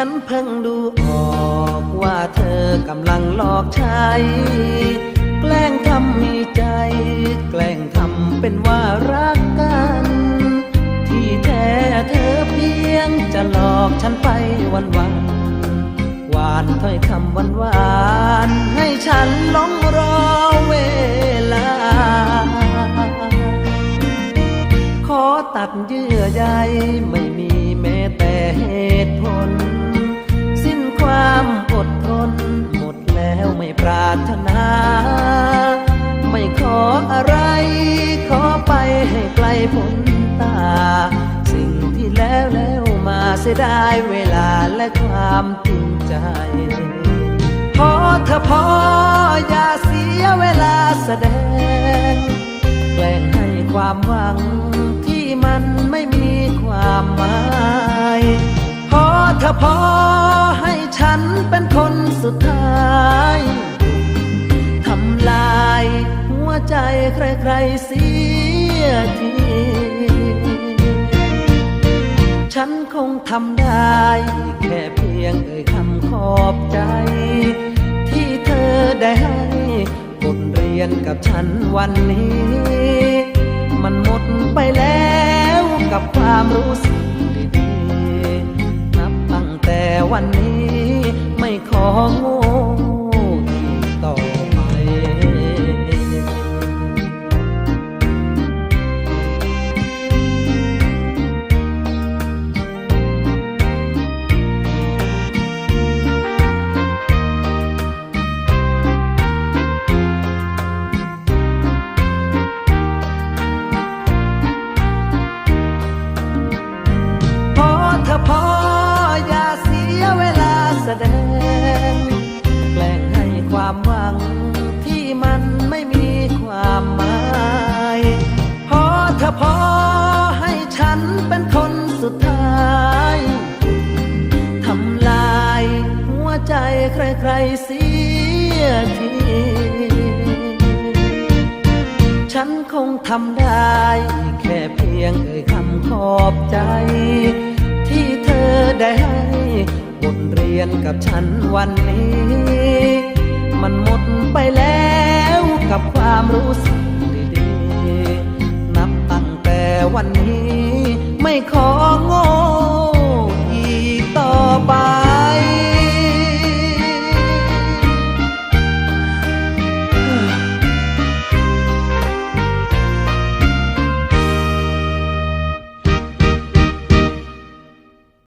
ฉันเพิ่งดูออกว่าเธอกำลังหลอกใช้ แกล้งทำมีใจ แกล้งทำเป็นว่ารักกัน ที่แท้เธอเพียงจะหลอกฉันไปวันวันหวานถ้อยคำหวานหวานให้ฉันหลงรอเวลา ขอตัดเยื่อใยไม่มี แต่เหตุผล สิ้นความอดทน หมดแล้วไม่ปรารถนา ไม่ขออะไร ขอไปให้ไกลพ้นตา สิ่งที่แล้วแล้วมาเสียดายเวลาและความจริงใจ พอเธอพออย่าเสียเวลาแสดงแกล้งให้ความหวังที่มันไม่มีความหมาย รเสียที ฉันคงทำได้ แค่เพียงเอ่ยคำขอบใจ ที่เธอได้ให้บทเรียนกับฉันวันนี้ มันหมดไปแล้วกับความรู้สึกดีๆนับตั้งแต่วันนี้ไม่ขอโง่ ใจใครๆเสียที ฉันคงทำได้ แค่เพียงเอ่ยคำขอบใจ ที่เธอได้ให้บทเรียนกับฉันวันนี้ มันหมดไปแล้วกับความรู้สึกดีๆ นับตั้งแต่วันนี้ไม่ขอ